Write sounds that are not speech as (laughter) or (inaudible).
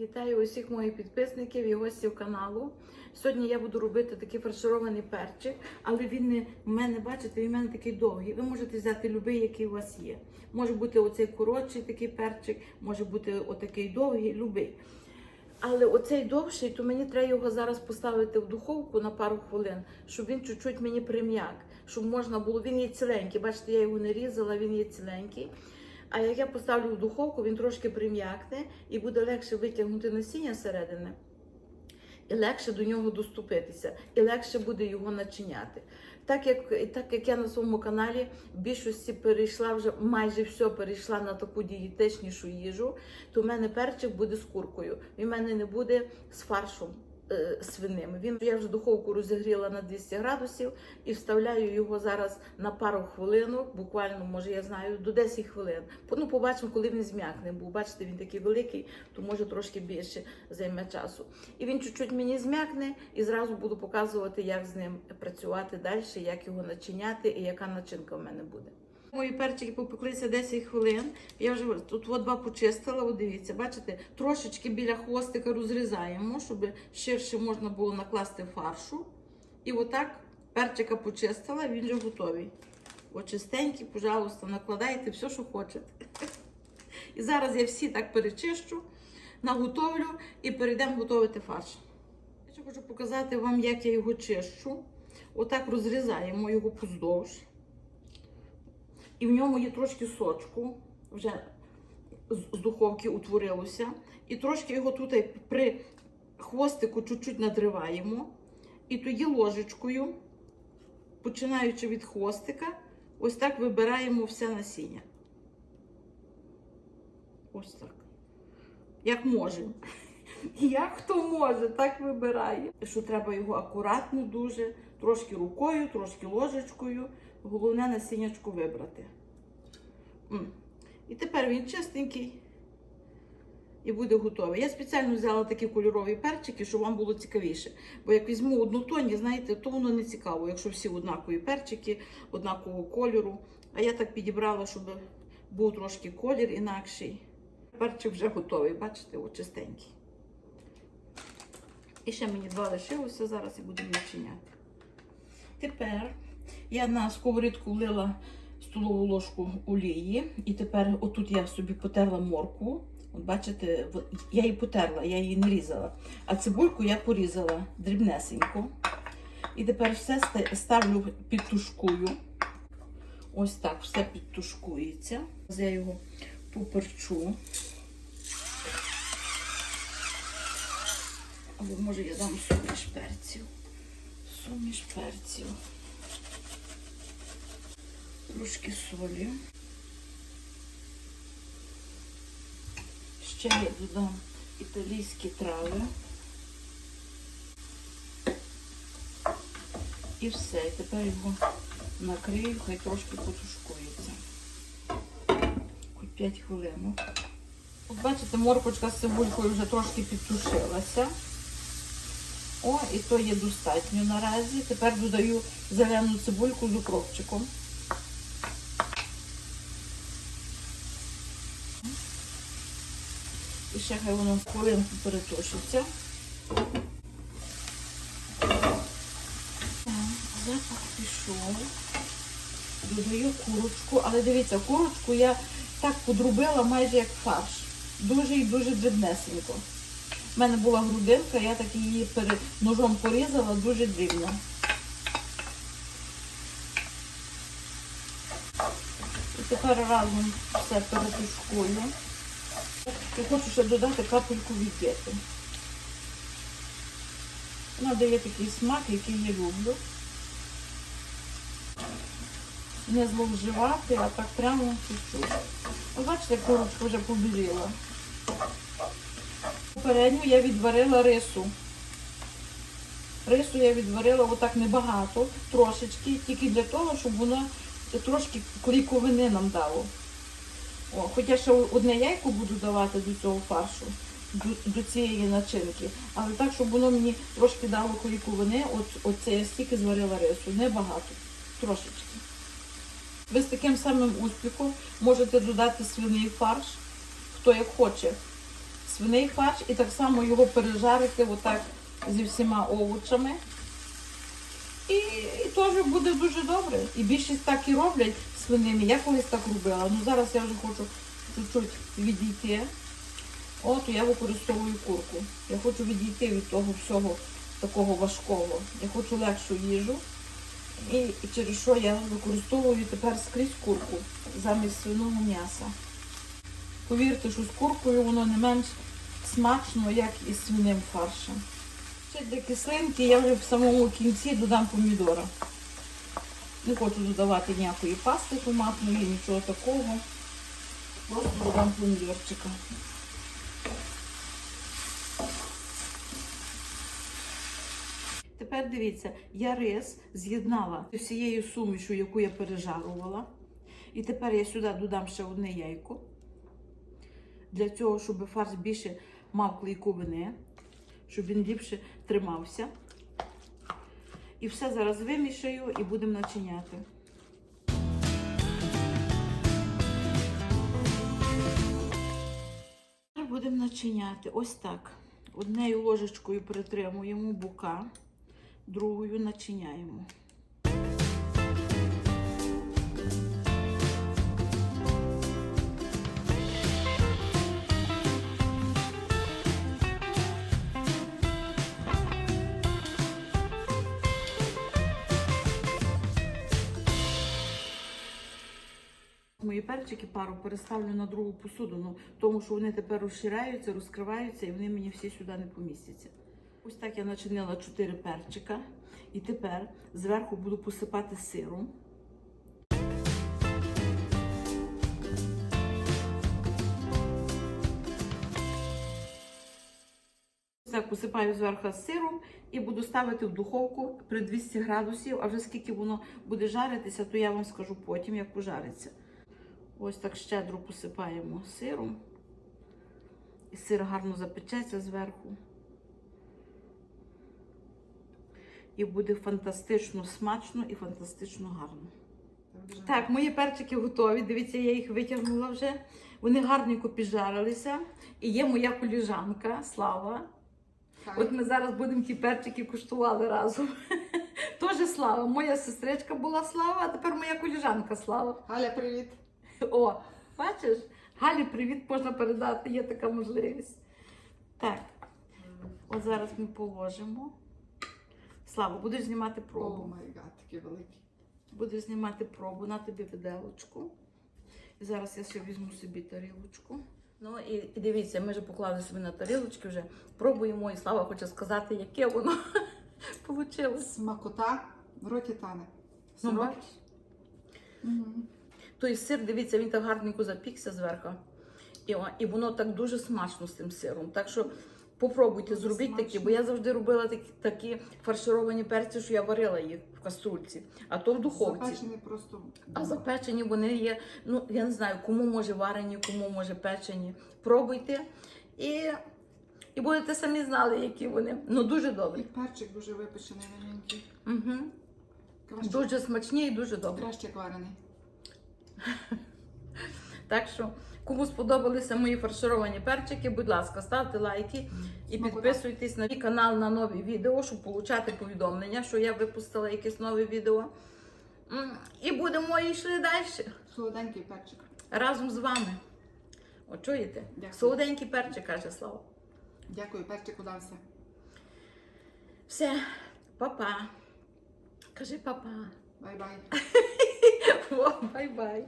Вітаю усіх моїх підписників і гостів каналу. Сьогодні я буду робити такий фарширований перчик, але він не в мене, бачите, він в мене такий довгий. Ви можете взяти будь-який, який у вас є. Може бути оцей коротший такий перчик, може бути отакий довгий, любий. Але оцей довший, то мені треба його зараз поставити в духовку на пару хвилин, щоб він чуть-чуть мені прим'як, щоб можна було. Він є ціленький. Бачите, я його не різала, він є ціленький. А як я поставлю в духовку, він трошки прим'якне і буде легше витягнути насіння зсередини. І легше до нього доступитися, і легше буде його начиняти. Так як, так як я на своєму каналі в більшості перейшла вже майже все перейшла на таку дієтичнішу їжу, то в мене перчик буде з куркою. Він в мене не буде з фаршем е, свиним. Він я вже духовку розігріла на 200 градусів і вставляю його зараз на пару хвилинок, буквально, може, я знаю, до 10 хвилин. Ну, побачимо, коли він зм'якне. Бо бачите, він такий великий, то може трошки більше займе часу. І він чуть-чуть мені зм'якне, і зразу буду показувати, як з ним працювати далі, як його начиняти і яка начинка в мене буде. Мої перчики попеклися 10 хвилин. Я вже тут от два почистила. Дивіться, бачите, трошечки біля хвостика розрізаємо, щоб ширше можна було накласти фаршу. І отак перчика почистила, він вже готовий. От чистенький, пожалуйста, накладайте все, що хочете. (laughs) І зараз я всі так перечищу, наготовлю і перейдемо готувати фарш. Я ще хочу показати вам, як я його чищу. Отак розрізаємо його поздовж. І в ньому є трошки сочку, вже з духовки утворилося. І трошки його тут при хвостику чуть-чуть надриваємо. І тоді ложечкою, починаючи від хвостика, ось так вибираємо все насіння. Ось так. Як можемо. (laughs) Як хто може, так вибирає. Що треба його акуратно дуже, трошки рукою, трошки ложечкою. Головне насіннячку вибрати. І тепер він чистенький і буде готовий. Я спеціально взяла такі кольорові перчики, щоб вам було цікавіше. Бо як візьму однотонні, знаєте, то воно не цікаво, якщо всі однакові перчики, однакового кольору. А я так підібрала, щоб був трошки колір інакший. Перчик вже готовий, бачите, от чистенький. І ще мені два лишилося, зараз і будемо начиняти. Тепер я на сковорідку влила столову ложку олії. І тепер отут я собі потерла моркву. От бачите, я її потерла, я її не різала. А цибульку я порізала дрібнесенько. І тепер все ста- ставлю підтушкую. Ось так все підтушкується. Я його поперчу. Або може я дам суміш перців. Суміш перців. Трошки солі. Ще я додам італійські трави. І все. І тепер його накрию, хай трошки потушкується. Хоч 5 хвилин. От бачите, моркочка з цибулькою вже трошки підтушилася. О, і то є достатньо наразі. Тепер додаю зелену цибульку з укропчиком. І ще хай воно хвилинку перетушиться. Запах пішов. Додаю курочку, але дивіться, курочку я так подрубила майже як фарш. Дуже і дуже дрібнесенько. У мене була грудинка, я так її пере... ножом порізала дуже дрібно. Тепер разом все перетушкую. І хочу ще додати капельку відбити. Вона дає такий смак, який я люблю. Не зловживати, а так прямо чуть-чуть. Ось Бачите, курочка вже побіліла. Попередньо я відварила рису. Рису я відварила отак небагато, трошечки, тільки для того, щоб трошки кліковини нам дало. О, хоча ще одне яйко буду давати до цього фаршу, до, до цієї начинки, але так, щоб воно мені трошки дало кліковини, от, оце я стільки зварила рису, небагато, трошечки. Ви з таким самим успіхом можете додати свиний фарш, хто як хоче свиний фарш і так само його пережарити отак зі всіма овочами. І, і теж буде дуже добре. І більшість так і роблять свиними. Я колись так робила. Ну зараз я вже хочу чуть-чуть відійти. От я використовую курку. Я хочу відійти від того всього такого важкого. Я хочу легшу їжу. І, через що я використовую тепер скрізь курку замість свиного м'яса. Повірте, що з куркою воно не менш смачно, як і з свиним фаршем. Ще для кислинки я вже в самому кінці додам помідора. Не хочу додавати ніякої пасти томатної, нічого такого. Просто додам помідорчика. Тепер дивіться, я рис з'єднала з всією сумішю, яку я пережарувала. І тепер я сюди додам ще одне яйко. Для цього, щоб фарш більше мав клейковини, щоб він ліпше тримався. І все зараз вимішаю і будемо начиняти. Будемо начиняти ось так. Однею ложечкою притримуємо бука, другою начиняємо. Мої перчики пару переставлю на другу посудину, тому що вони тепер розширяються, розкриваються і вони мені всі сюди не помістяться. Ось так я начинила 4 перчика. І тепер зверху буду посипати сиром. Так, посипаю зверху сиром і буду ставити в духовку при 200 градусів. А вже скільки воно буде жаритися, то я вам скажу потім, як пожариться. Ось так щедро посипаємо сиром. І сир гарно запечеться зверху. І буде фантастично смачно і фантастично гарно. Так, мої перчики готові. Дивіться, я їх витягнула вже. Вони гарненько піджарилися. І є моя коліжанка, Слава. От ми зараз будемо ті перчики куштували разом. (laughs) Тоже слава. Моя сестричка була слава, а тепер моя коліжанка слава. Галя, привіт. (laughs) О, бачиш? Галі, привіт можна передати, є така можливість. Так, от зараз ми положимо. Слава, будеш знімати О пробу. май гад, такі великі. Будеш знімати пробу на тобі виделочку. І зараз я ще візьму собі тарілочку. Ну і, і дивіться, ми вже поклали собі на тарілочки вже. Пробуємо, і Слава хоче сказати, яке воно (laughs) вийшло. Смакота в роті тане. Ну, бачиш? Мгм. Той сир, дивіться, він так гарненько запікся зверху. І, і воно так дуже смачно з тим сиром. Так що попробуйте, зробіть такі, бо я завжди робила такі, такі фаршировані перці, що я варила їх в каструльці, а то в духовці. Запечений просто. А запечені вони є, ну я не знаю, кому може варені, кому може печені. Пробуйте і, і будете самі знали, які вони. Ну дуже І перчик дуже випечений маленький. Угу. Дуже смачні і дуже добрі. краще як варений. Так що, кому сподобалися мої фаршировані перчики, будь ласка, ставте лайки і підписуйтесь на мій канал на нові відео, щоб отримати повідомлення, що я випустила якесь нове відео. І будемо йшли далі Солоденький перчик. разом з вами. О, чуєте? Дякую. Солоденький перчик, каже Слава. Дякую, перчик удався. Все, папа. Кажи папа. Бай-бай. (laughs) (laughs) О, бай-бай.